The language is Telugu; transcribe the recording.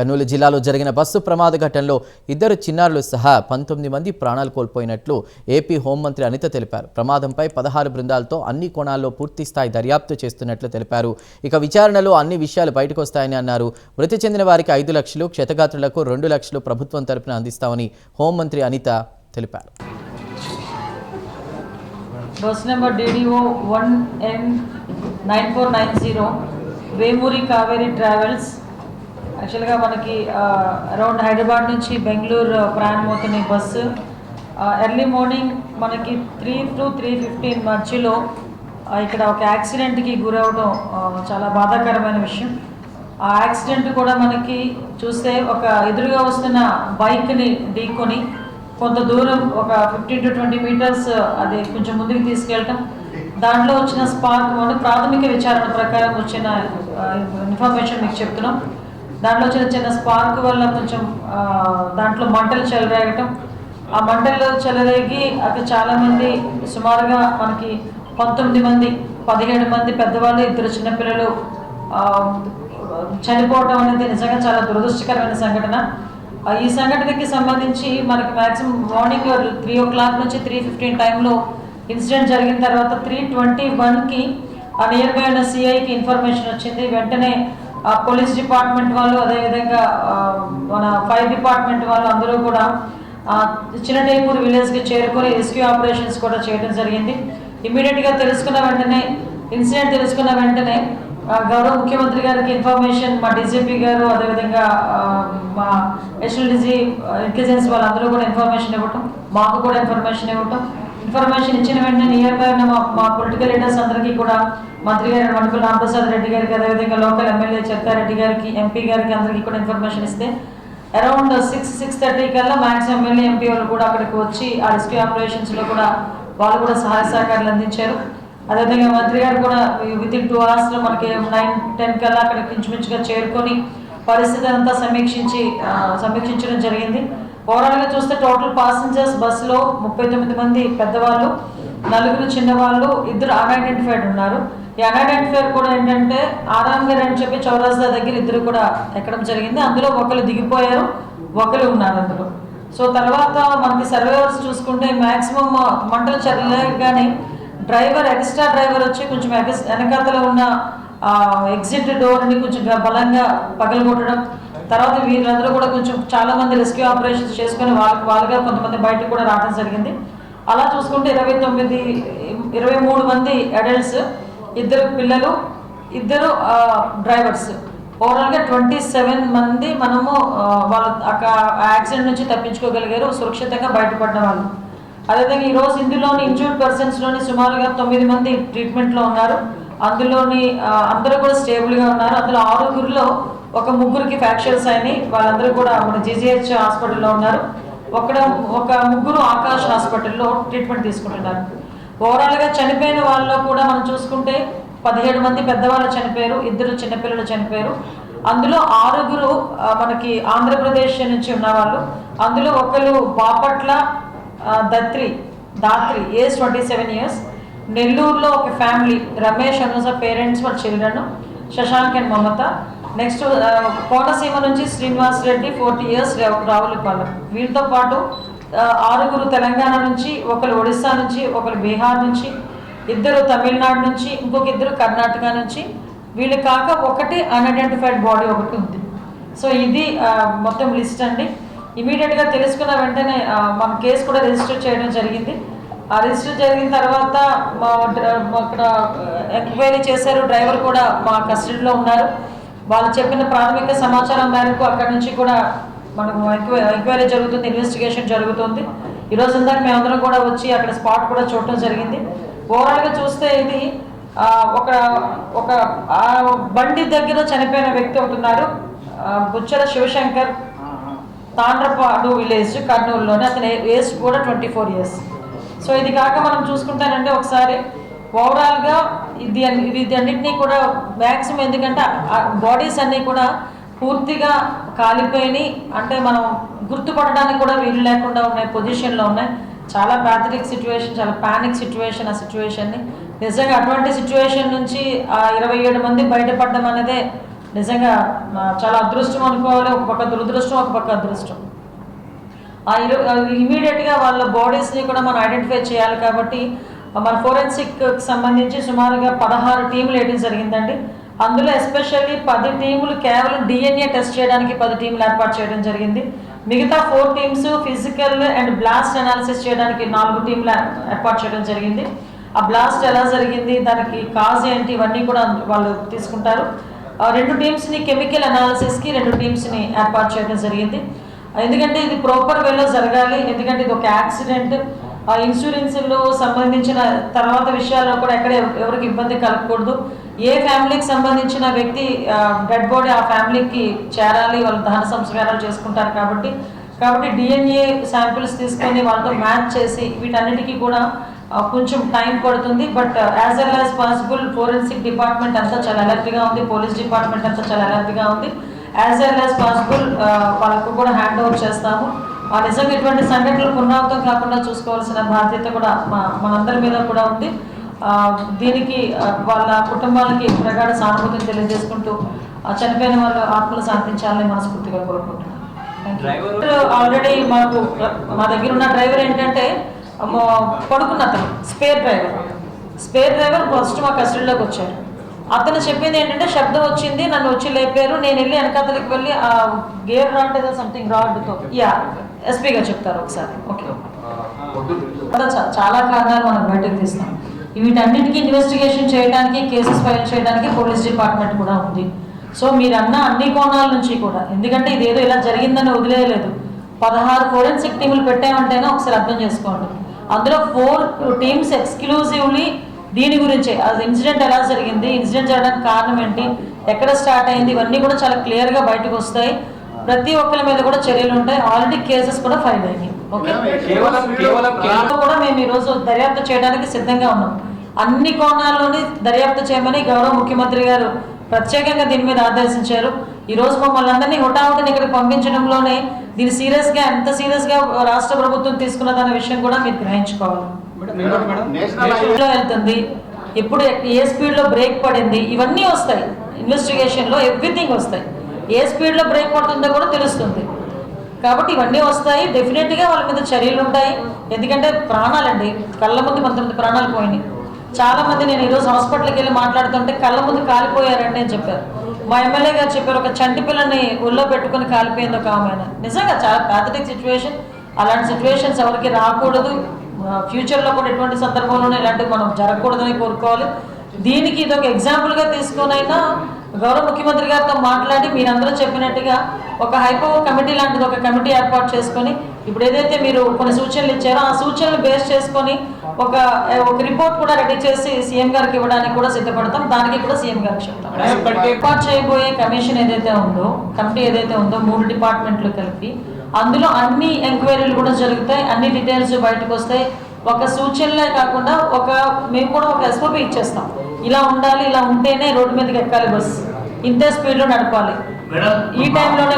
కర్నూలు జిల్లాలో జరిగిన బస్సు ప్రమాద ఘటనలో ఇద్దరు చిన్నారులు సహా పంతొమ్మిది మంది ప్రాణాలు కోల్పోయినట్లు ఏపీ హోంమంత్రి అనిత తెలిపారు. ప్రమాదంపై పదహారు బృందాలతో అన్ని కోణాల్లో పూర్తి స్థాయి దర్యాప్తు చేస్తున్నట్లు తెలిపారు. ఇక విచారణలో అన్ని విషయాలు బయటకు వస్తాయని అన్నారు. మృతి చెందిన వారికి ఐదు లక్షలు క్షతగాత్రులకు రెండు లక్షలు ప్రభుత్వం తరపున అందిస్తామని హోంమంత్రి అనిత తెలిపారు. Bus number DDO one N nine four nine zero Vemuri Kaveri travels యాక్చువల్గా మనకి అరౌండ్ హైదరాబాద్ నుంచి బెంగళూరు ప్రయాణం అవుతున్న బస్సు ఎర్లీ మార్నింగ్ మనకి త్రీ టు త్రీ ఫిఫ్టీన్ మధ్యలో ఇక్కడ ఒక యాక్సిడెంట్కి గురవడం చాలా బాధాకరమైన విషయం. ఆ యాక్సిడెంట్ కూడా మనకి చూస్తే ఒక ఎదురుగా వస్తున్న బైక్ని ఢీకొని కొంత దూరం ఒక ఫిఫ్టీన్ టు ట్వంటీ మీటర్స్ అది కొంచెం ముందుకు తీసుకెళ్ళటం. దాంట్లో వచ్చిన స్పార్క్ వల్ల ప్రాథమిక విచారణ ప్రకారం వచ్చిన ఇన్ఫర్మేషన్ మీకు చెప్తున్నాం. దాంట్లో చిన్న చిన్న స్పార్క్ వల్ల కొంచెం దాంట్లో మంటలు చెలరేగటం. ఆ మంటలు చెలరేగి అక్కడ చాలామంది సుమారుగా మనకి పంతొమ్మిది మంది పదిహేడు మంది పెద్దవాళ్ళు ఇద్దరు చిన్నపిల్లలు చనిపోవడం అనేది నిజంగా చాలా దురదృష్టకరమైన సంఘటన. ఈ సంఘటనకి సంబంధించి మనకి maximum morning three o'clock నుంచి త్రీ ఫిఫ్టీన్ టైంలో ఇన్సిడెంట్ జరిగిన తర్వాత త్రీ ట్వంటీ వన్కి ఆ నియర్ బై ఉన్న సిఐకి ఇన్ఫర్మేషన్ వచ్చింది. వెంటనే పోలీస్ డిపార్ట్మెంట్ వాళ్ళు అదేవిధంగా మన ఫైర్ డిపార్ట్మెంట్ వాళ్ళు అందరూ కూడా ఆ, చిన్నటేపూర్ విలేజ్కి చేరుకొని రెస్క్యూ ఆపరేషన్స్ కూడా చేయడం జరిగింది. ఇమీడియట్గా తెలుసుకున్న వెంటనే ఇన్సిడెంట్ తెలుసుకున్న వెంటనే గౌరవ ముఖ్యమంత్రి గారికి ఇన్ఫర్మేషన్ మా డీజీపీ గారు అదేవిధంగా మా ఎస్ఎల్డిజీ ఇంటెలిజెన్స్ వాళ్ళందరూ కూడా ఇన్ఫర్మేషన్ ఇవ్వటం మాకు కూడా ఇన్ఫర్మేషన్ ఇవ్వటం ఇన్ఫర్మేషన్ ఇచ్చిన వెంటనే నియర్ బై ఉన్న మా పొలిటికల్ లీడర్స్ అందరికీ కూడా మంత్రి గారు మణిపూర్ రామప్రసాద్ రెడ్డి గారికి అదేవిధంగా లోకల్ ఎమ్మెల్యే చెత్తారెడ్డి గారికి ఎంపీ గారికి అందరికీ కూడా ఇన్ఫర్మేషన్ ఇస్తే అరౌండ్ సిక్స్ సిక్స్ థర్టీ కల్లా మ్యాక్సిమం ఎమ్మెల్యే ఎంపీ వాళ్ళు కూడా అక్కడికి వచ్చి ఆ రెస్క్యూ ఆపరేషన్స్లో కూడా వాళ్ళు కూడా సహాయ సహకారాలు అందించారు. అదేవిధంగా మంత్రి గారు కూడా విత్ ఇన్ టూ అవర్స్లో మనకి నైన్ టెన్ కల్లా అక్కడికి ఇంచుమించుగా చేరుకొని పరిస్థితి అంతా సమీక్షించి సమీక్షించడం జరిగింది. ఓవరాల్గా చూస్తే టోటల్ పాసెంజర్స్ బస్సులో ముప్పై తొమ్మిది మంది పెద్దవాళ్ళు నలుగురు చిన్నవాళ్ళు ఇద్దరు అన్ఐడెంటిఫైడ్ ఉన్నారు. ఈ అన్ఐడెంటిఫైడ్ కూడా ఏంటంటే ఆరాంగర్ అని చెప్పి చౌరాస్తా దగ్గర ఇద్దరు కూడా ఎక్కడం జరిగింది. అందులో ఒకరు దిగిపోయారు ఒకరు ఉన్నారు అందులో. సో తర్వాత మనకి సర్వేవర్స్ చూసుకుంటే మ్యాక్సిమం మంటలు చల్లగానే డ్రైవర్ ఎక్స్ట్రా డ్రైవర్ వచ్చి కొంచెం ఎగస్- వెనకాతలో ఉన్న ఎగ్జిట్ డోర్ని కొంచెం బలంగా పగలగొట్టడం తర్వాత వీళ్ళందరూ కూడా కొంచెం చాలా మంది రెస్క్యూ ఆపరేషన్స్ చేసుకొని వాళ్ళకి వాళ్ళుగా కొంతమంది బయటకు కూడా రావడం జరిగింది. అలా చూసుకుంటే ఇరవై తొమ్మిది ఇరవై మూడు మంది అడల్ట్స్ ఇద్దరు పిల్లలు ఇద్దరు డ్రైవర్స్ ఓవరాల్గా ట్వంటీ సెవెన్ మంది మనము వాళ్ళ అక్కడ యాక్సిడెంట్ నుంచి తప్పించుకోగలిగారు సురక్షితంగా బయటపడిన వాళ్ళు. అదేవిధంగా ఈరోజు ఇందులోని ఇంజూర్డ్ పర్సన్స్లోని సుమారుగా తొమ్మిది మంది ట్రీట్మెంట్లో ఉన్నారు. అందులోని అందరూ కూడా స్టేబుల్గా ఉన్నారు. అందులో ఆరుగురిలో ఒక ముగ్గురికి ఫ్రాక్చర్స్ అయినాయి. వాళ్ళందరూ కూడా మన జీజీహెచ్ హాస్పిటల్లో ఉన్నారు. ఒక ఒక ముగ్గురు ఆకాష్ హాస్పిటల్లో ట్రీట్మెంట్ తీసుకుంటున్నారు. ఓవరాల్గా చనిపోయిన వాళ్ళలో కూడా మనం చూసుకుంటే పదిహేడు మంది పెద్దవాళ్ళు చనిపోయారు ఇద్దరు చిన్నపిల్లలు చనిపోయారు. అందులో ఆరుగురు మనకి ఆంధ్రప్రదేశ్ నుంచి ఉన్నవాళ్ళు. అందులో ఒకరు Bapatla Dhatri Dhatri age twenty seven years నెల్లూరులో ఒక ఫ్యామిలీ రమేష్ అనుస పేరెంట్స్ వాళ్ళ children Shashank and Mamata. Next uh, Konaseema నుంచి శ్రీనివాస్ రెడ్డి ఫోర్టీ ఇయర్స్ రావులపాలెం వీళ్ళతో పాటు ఆరుగురు తెలంగాణ నుంచి ఒకరు ఒడిస్సా నుంచి ఒకరు బీహార్ నుంచి ఇద్దరు తమిళనాడు నుంచి ఇంకొక ఇద్దరు కర్ణాటక నుంచి వీళ్ళు కాక ఒకటి అన్ఐడెంటిఫైడ్ బాడీ ఒకటి ఉంది. సో ఇది మొత్తం లిస్ట్ అండి. ఇమీడియట్గా తెలుసుకున్న వెంటనే మన కేసు కూడా రిజిస్టర్ చేయడం జరిగింది. ఆ రిజిస్టర్ జరిగిన తర్వాత మా మా అక్కడ ఎంక్వైరీ చేశారు. డ్రైవర్ కూడా మా కస్టడీలో ఉన్నారు. వాళ్ళు చెప్పిన ప్రాథమిక సమాచారం మేరకు అక్కడి నుంచి కూడా మనకు ఎంక్వైరీ జరుగుతుంది ఇన్వెస్టిగేషన్ జరుగుతుంది. ఈరోజు ఇందాక మేమందరం కూడా వచ్చి అక్కడ స్పాట్ కూడా చూడటం జరిగింది. ఓవరాల్గా చూస్తే ఇది ఒక ఒక బండి దగ్గర చనిపోయిన వ్యక్తి ఉంటున్నారు బుచ్చల శివశంకర్ తాండ్రపాడు విలేజ్ కర్నూలులోనే. అతని ఏజ్ కూడా ట్వంటీ ఫోర్ ఇయర్స్. సో ఇది కాక మనం చూసుకుంటానంటే ఒకసారి. ఓవరాల్గా ఇది ఇది అన్నింటినీ కూడా మ్యాక్సిమం ఎందుకంటే బాడీస్ అన్నీ కూడా పూర్తిగా కాలిపోయినాయి. అంటే మనం గుర్తుపడడానికి కూడా వీలు లేకుండా ఉన్నాయి పొజిషన్లో ఉన్నాయి. చాలా ప్యాథటిక్ సిచ్యువేషన్ చాలా ప్యానిక్ సిచ్యువేషన్ ఆ సిచ్యువేషన్ని నిజంగా అటువంటి సిచ్యువేషన్ నుంచి ఆ ఇరవై ఏడు మంది బయటపడడం అనేదే నిజంగా చాలా అదృష్టం అనుకోవాలి. ఒక పక్క దురదృష్టం ఒక పక్క అదృష్టం. ఆ ఇరు ఇమీడియట్గా వాళ్ళ బాడీస్ని కూడా మనం ఐడెంటిఫై చేయాలి కాబట్టి మన ఫోరెన్సిక్ సంబంధించి సుమారుగా పదహారు టీములు వేయడం జరిగిందండి. అందులో ఎస్పెషల్లీ పది టీములు కేవలం డిఎన్ఏ టెస్ట్ చేయడానికి పది టీములు ఏర్పాటు చేయడం జరిగింది. మిగతా four teams physical and blast analysis చేయడానికి నాలుగు టీంలు ఏర్పాటు చేయడం జరిగింది. ఆ బ్లాస్ట్ ఎలా జరిగింది దానికి కాజ్ ఏంటి ఇవన్నీ కూడా వాళ్ళు తీసుకుంటారు. ఆ రెండు టీమ్స్ని కెమికల్ అనాలిసిస్కి రెండు టీమ్స్ని ఏర్పాటు చేయడం జరిగింది. ఎందుకంటే ఇది ప్రాపర్ వేలో జరగాలి ఎందుకంటే ఇది ఒక యాక్సిడెంట్ ఆ ఇన్సూరెన్స్లో సంబంధించిన తర్వాత విషయాల్లో కూడా ఎక్కడ ఎవరికి ఇబ్బంది కలగకూడదు. ఏ ఫ్యామిలీకి సంబంధించిన వ్యక్తి డెడ్ బాడీ ఆ ఫ్యామిలీకి చేరాలి వాళ్ళు దహన సంస్కారాలు చేసుకుంటారు కాబట్టి కాబట్టి డిఎన్ఏ శాంపిల్స్ తీసుకొని వాళ్ళతో మ్యాచ్ చేసి వీటన్నిటికీ కూడా కొంచెం టైం పడుతుంది. But as well as possible forensic department అంతా చాలా అలర్ట్గా ఉంది. పోలీస్ డిపార్ట్మెంట్ అంతా చాలా అలర్ట్గా ఉంది. యాజ్ వెల్ యాజ్ పాసిబుల్ వాళ్ళకు కూడా హ్యాండ్ ఓవర్ చేస్తాము. ఆ నిజంగా ఇటువంటి సంఘటనలు పునరావృతం కాకుండా చూసుకోవాల్సిన బాధ్యత కూడా మా మనందరి మీద కూడా ఉంది. ఆ, దీనికి వాళ్ళ కుటుంబాలకి ప్రగాఢ సానుభూతిని తెలియజేసుకుంటూ చనిపోయిన వాళ్ళ ఆత్మలు శాంతించాలని మనస్ఫూర్తిగా కోరుకుంటున్నాను ఆల్రెడీ మాకు మా దగ్గర ఉన్న డ్రైవర్ ఏంటంటే పడుకున్న అతను spare driver. Spare driver first మా కస్టడీలోకి వచ్చారు. అతను చెప్పింది ఏంటంటే శబ్దం వచ్చింది నన్ను వచ్చి లేపారు నేను వెళ్ళి వెనకాతలకి వెళ్ళి ఆ గేర్ రాడ్ ఏదో సంథింగ్ రాడ్తో యా ఎస్పీ గారు చెప్తారు ఒకసారి. ఓకే. చాలా కారణాలు మనం బయటకు తీస్తాం వీటన్నిటికీ ఇన్వెస్టిగేషన్ చేయడానికి కేసెస్ ఫైల్ చేయడానికి పోలీస్ డిపార్ట్మెంట్ కూడా ఉంది. సో మీరు అన్న అన్ని కోణాల నుంచి కూడా ఎందుకంటే ఇది ఏదో ఇలా జరిగిందని వదిలేయలేదు. పదహారు ఫోరెన్సిక్ టీములు పెట్టామంటేనే ఒకసారి అర్థం చేసుకోండి. అందులో ఫోర్ టీమ్స్ ఎక్స్క్లూజివ్లీ దీని గురించే. అది ఇన్సిడెంట్ ఎలా జరిగింది ఇన్సిడెంట్ జరగడానికి కారణం ఏంటి ఎక్కడ స్టార్ట్ అయింది ఇవన్నీ కూడా చాలా క్లియర్గా బయటకు వస్తాయి. ప్రతి ఒక్కరి మీద కూడా చర్యలు ఉంటాయి. ఆల్రెడీ కేసెస్ కూడా ఫైల్ అయినాయి ఓకే కేవలం కేవలం దాంట్లో కూడా మేము ఈరోజు దర్యాప్తు చేయడానికి సిద్ధంగా ఉన్నాం. అన్ని కోణాల్లోని దర్యాప్తు చేయమని గౌరవ ముఖ్యమంత్రి గారు ప్రత్యేకంగా దీని మీద ఆదేశించారు. ఈ రోజు మమ్మల్ని అందరినీ హుటాహుటిని ఇక్కడికి పంపించడంలోనే దీన్ని సీరియస్గా ఎంత సీరియస్గా రాష్ట్ర ప్రభుత్వం తీసుకున్నదన్న విషయం కూడా మీరు గ్రహించుకోవాలి. వెళ్తుంది. ఎప్పుడు ఏ స్పీడ్లో బ్రేక్ పడింది? ఇవన్నీ వస్తాయి. ఇన్వెస్టిగేషన్లో ఎవ్రీథింగ్ వస్తాయి. ఏ స్పీడ్లో బ్రేక్ పడుతుందో కూడా తెలుస్తుంది. కాబట్టి ఇవన్నీ వస్తాయి. డెఫినెట్గా వాళ్ళ మీద చర్యలు ఉంటాయి. ఎందుకంటే ప్రాణాలండి కళ్ళ ముందు కొంతమంది ప్రాణాలు పోయినాయి. చాలా మంది నేను ఈరోజు హాస్పిటల్కి వెళ్ళి మాట్లాడుతుంటే కళ్ళ ముందు కాలిపోయారండి అని చెప్పారు మా ఎమ్మెల్యే గారు చెప్పారు ఒక చంటి పిల్లని ఒళ్ళో పెట్టుకొని కాలిపోయింది ఒక ఆమె నిజంగా చాలా ప్యాథటిక్ సిచ్యువేషన్ అలాంటి సిచ్యువేషన్స్ ఎవరికి రాకూడదు. ఫ్యూచర్లో కూడా ఎటువంటి సందర్భంలోనే ఇలాంటివి మనం జరగకూడదని కోరుకోవాలి. దీనికి ఇది ఒక ఎగ్జాంపుల్గా తీసుకొనైనా గౌరవ ముఖ్యమంత్రి గారితో మాట్లాడి మీరందరూ చెప్పినట్టుగా ఒక హైపో కమిటీ లాంటిది ఒక కమిటీ ఏర్పాటు చేసుకొని ఇప్పుడు ఏదైతే మీరు కొన్ని సూచనలు ఇచ్చారో ఆ సూచనలు బేస్ చేసుకొని ఒక ఒక రిపోర్ట్ కూడా రెడీ చేసి సీఎం గారికి ఇవ్వడానికి కూడా సిద్ధపడతాం. దానికి కూడా సీఎం గారికి చెప్తాం. ఏర్పాటు చేయబోయే కమిషన్ ఏదైతే ఉందో కమిటీ ఏదైతే ఉందో మూడు డిపార్ట్మెంట్లు కలిపి అందులో అన్ని ఎంక్వైరీలు కూడా జరుగుతాయి. అన్ని డీటెయిల్స్ బయటకు వస్తాయి. ఒక సూచనలే కాకుండా ఒక మేము కూడా ఒక ఎస్ఓపి ఇచ్చేస్తాం. ఇలా ఉండాలి ఇలా ఉంటేనే రోడ్డు మీదకి ఎక్కాలి బస్ ఇంతే స్పీడ్లో నడపాలి. ఈ టైంలోనే